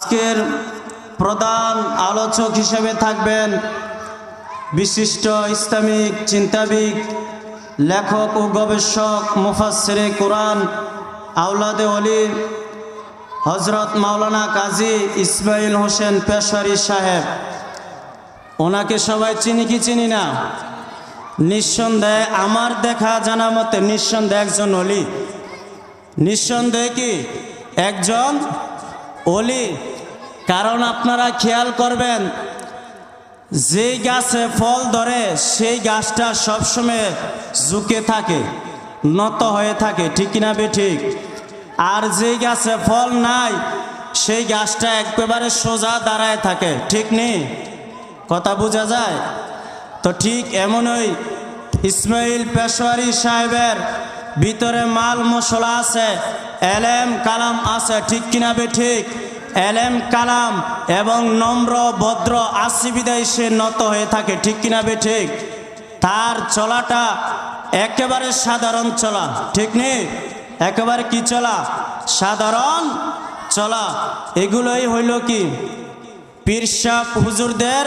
আজকের প্রধান আলোচক হিসেবে থাকবেন বিশিষ্ট ইসলামিক চিন্তাবিদ, লেখক ও গবেষক, মুফাসসিরে কোরআন আউলাদে অলি হজরত মাওলানা কাজী ইসমাইল হোসেন পেশারি সাহেব। ওনাকে সবাই চিনি কি চিনি না? নিঃসন্দেহে আমার দেখা জানা মতে নিঃসন্দেহে একজন অলি নিঃসন্দেহে কি? একজন অলি কারণ আপনারা খেয়াল করবেন, যেই গাছে ফল ধরে, সেই গাছটা সবসময় ঝুঁকে থাকে, নত হয়ে থাকে, ঠিক না বে ঠিক আর যেই গাছে ফল নাই, সেই গাছটা একেবারে সোজা দাঁড়ায় থাকে, ঠিক নেই কথা বোঝা যায়? তো ঠিক এমনই ইসমাইল পেশোয়ারি সাহেবের ভিতরে মাল মশলা আছে এলেম কালাম আছে, ঠিক কিনা বে ঠিক? এলেম কালাম এবং নম্র, ভদ্র আসিবিদায় সে নত হয়ে থাকে, ঠিক কিনা বে ঠিক? তার চলাটা একেবারে সাধারণ চলা, ঠিক নেই একেবারে কি চলা? সাধারণ চলা। এগুলোই হইল কি? পীরসাপ হুজুরদের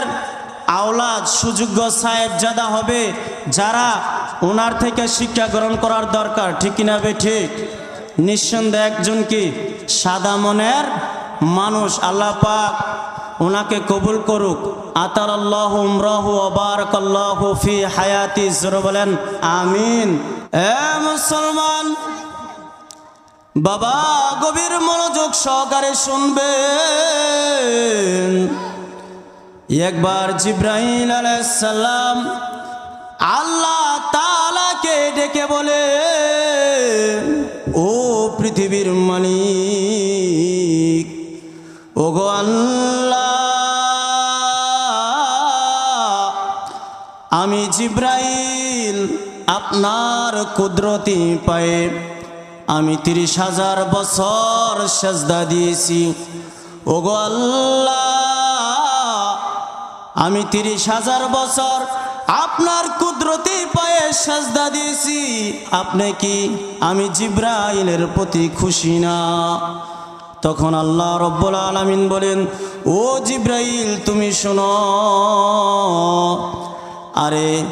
আওলাদ, সুযোগ্য সাহেব জাদা হবে যারা ওনার থেকে শিক্ষা গ্রহণ করার দরকার, ঠিক কিনা বে ঠিক? নিঃসন্দেহে একজন কি সাদা মনের মানুষ? আল্লাহ পাক ওনাকে কবুল করুক। আতার আল্লাহ উমরাহু অবারকাল্লাহ ফি হায়াতি জোর বলেন, আমিন। এ মুসলমান, বাবা গভীর মনোযোগ সহকারে শুনবেন। একবার জিব্রাহিম আলাইসাল্লাম আল্লাহ তালাকে ডেকে বলে ও পৃথিবীর মালিক ও গো আমি জিব্রাইল আপনার কুদরতি পায়ে, আমি তিরিশ হাজার বছর সেজদা দিয়েছি। ওগো আল্লাহ, আমি তিরিশ হাজার বছর আপনার কুদরতি পায়ে সাজদা দিয়েছি। আপনি কি আমি জিব্রাইলের প্রতি খুশি না? তখন আল্লাহ রব্বুল আলমিন বলেন, ও জিব্রাইল, তুমি শোনো। আরে,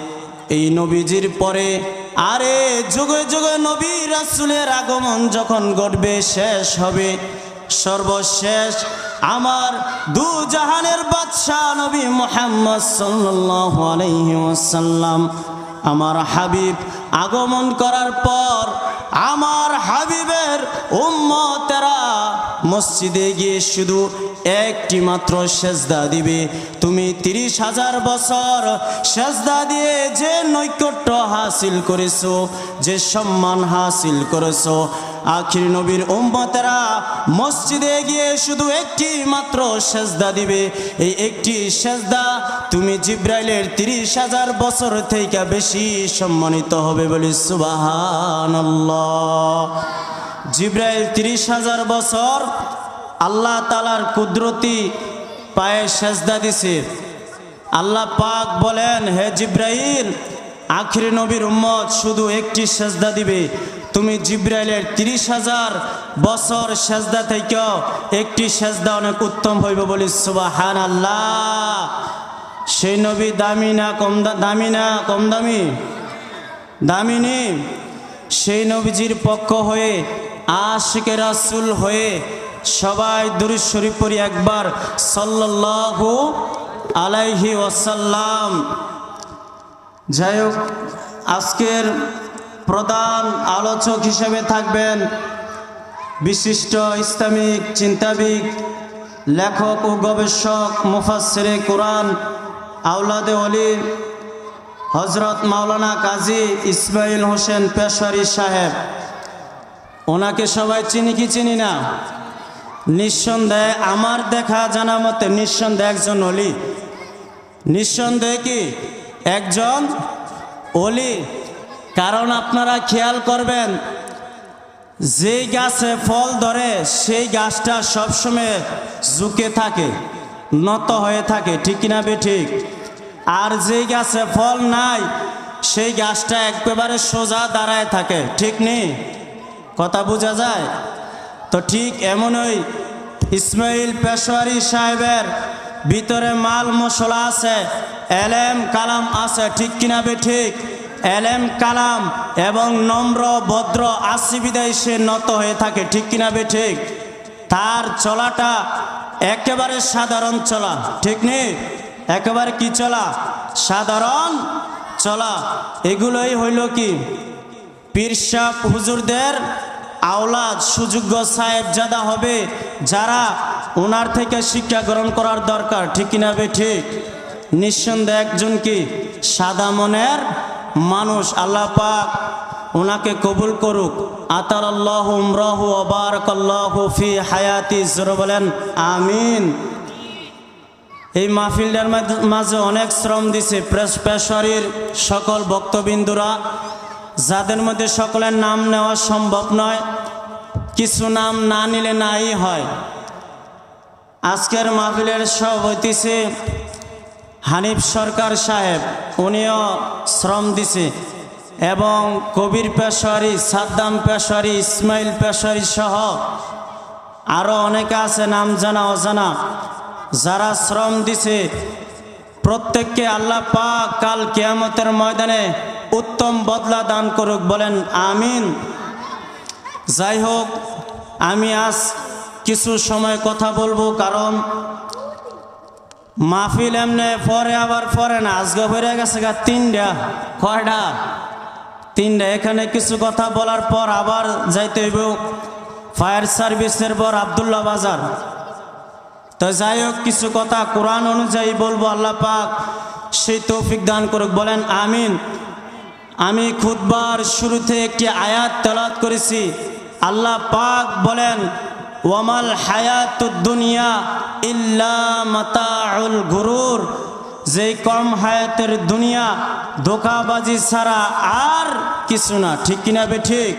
এই নবীজির পরে, আরে, যুগে যুগে নবী রাসুলের আগমন যখন ঘটবে, শেষ হবে। সর্বশেষ আমার দু জাহানের বাদশাহ নবী মোহাম্মদ ওয়াসাল্লাম আমার হাবিব আগমন করার পর আমার হাবিবের উম্মতেরা মসজিদে গিয়ে শুধু একটি মাত্র সেজদা দিবে। তুমি তিরিশ হাজার বছর সেজদা দিয়ে যে নৈকট্য হাসিল করেছ, যে সম্মান হাসিল করেছ আখির নবীর উম্মতেরা মসজিদে গিয়ে শুধু একটি মাত্র সেজদা দিবে। এই একটি সেজদা তুমি জিব্রাইলের তিরিশ হাজার বছর থেকে বেশি সম্মানিত হবে বলি সুবাহান জিব্রাইল তিরিশ হাজার বছর আল্লাহ তালার কুদরতি পায়ে সেজদা দিছে। আল্লাহ পাক বলেন, হে জিব্রাইল, আখিরি নবীর উম্মত শুধু একটি সেজদা দিবে তুমি জিব্রাইলের তিরিশ হাজার বছর সেজদা থেকেও একটি সেজদা অনেক উত্তম হইব বলি সুবাহান আল্লাহ সেই নবী দামি না, কম দামি না, কম দামি? দামিনী সেই নবীজির পক্ষ হয়ে আশিকে রাসুল হয়ে সবাই দুরুদ শরীফ পড়ি একবার সাল্লাল্লাহু আলাইহি ওয়াসাল্লাম। যাই হোক, আজকের প্রধান আলোচক হিসেবে থাকবেন বিশিষ্ট ইসলামিক চিন্তাবিদ, লেখক ও গবেষক, মুফাসসিরে কোরআন আউলাদে অলি হজরত মাওলানা কাজী ইসমাইল হোসেন পেশারি সাহেব। ওনাকে সবাই চিনি কি চিনি না? নিঃসন্দেহে আমার দেখা জানা মতে নিঃসন্দেহে একজন অলি নিঃসন্দেহে কি? একজন অলি কারণ আপনারা খেয়াল করবেন যেই গাছে ফল ধরে, সেই গাছটা সবসময় ঝুঁকে থাকে, নত হয়ে থাকে, ঠিক কিনা বে ঠিক? আর যেই গাছে ফল নাই, সেই গাছটা একেবারে সোজা দাঁড়ায় থাকে, ঠিক নেই কথা বোঝা যায়? তো ঠিক এমনই ইসমাইল পেশোয়ারি সাহেবের ভিতরে মাল মশলা আছে, এলেম কালাম আছে, ঠিক কিনা বে ঠিক? এলেম, কালাম এবং নম্র, ভদ্র আসিবিদায় সে নত হয়ে থাকে। ঠিক কিনা বে ঠিক? তার চলাটা একেবারে সাধারণ চলা। ঠিক নেই একেবারে কি চলা? সাধারণ চলা। এগুলোই হইল কি? পীরসাপ হুজুরদের আওলাদ, সুযোগ্য সাহেব জাদা হবে যারা ওনার থেকে শিক্ষা গ্রহণ করার দরকার। ঠিক কিনা বে ঠিক? নিঃসন্দেহে একজন কি? সাদা মনের মানুষ আল্লাহ পাক ওনাকে কবুল করুক। আতার আল্লাহ উমরাহ উমরাহু অবারকাল্লাহু ফি হায়াতি জোরে বলেন, আমিন। এই মাহফিলটার মাঝ- অনেক শ্রম দিছে প্রেস পেশারির সকল বক্তবিন্দুরা যাদের মধ্যে সকলের নাম নেওয়া সম্ভব নয়, কিছু নাম না নিলে নাই হয়। আজকের মাহফিলের সব হইতেছে হানিফ সরকার সাহেব, উনিও শ্রম দিছে এবং কবির পেশারি, সাদ্দাম পেশারি, ইসমাইল পেশারি সহ আরও অনেকে আছে নাম জানা, অজানা, যারা শ্রম দিছে। প্রত্যেককে আল্লাহ পাক কাল কেয়ামতের ময়দানে উত্তম বদলা দান করুক, বলেন আমিন। যাই হোক, আমি আজ কিছু সময় কথা বলব, কারণ মাহফিল এমনে পরে আবার পরে না, আজকে হয়ে গেছে গা তিনটা। কয়টা? তিনটা। এখানে কিছু কথা বলার পর আবার যাইতে হইব ফায়ার সার্ভিসের পর আবদুল্লাহ বাজার। তো যাই হোক, কিছু কথা কোরআন অনুযায়ী বলব, আল্লাহ পাক সেই তৌফিক দান করুক। বলেন, আমিন। আমি খুদবার শুরুতে একটি আয়াত তেলাত করেছি। আল্লাহ পাক বলেন, ওয়ামাল হায়াতুদ দুনিয়া ইল্লা মাতাউল গুরুর। যেই কম হায়াতের দুনিয়া ধোকাবাজি ছাড়া আর কিছু না। ঠিক কিনা বে ঠিক?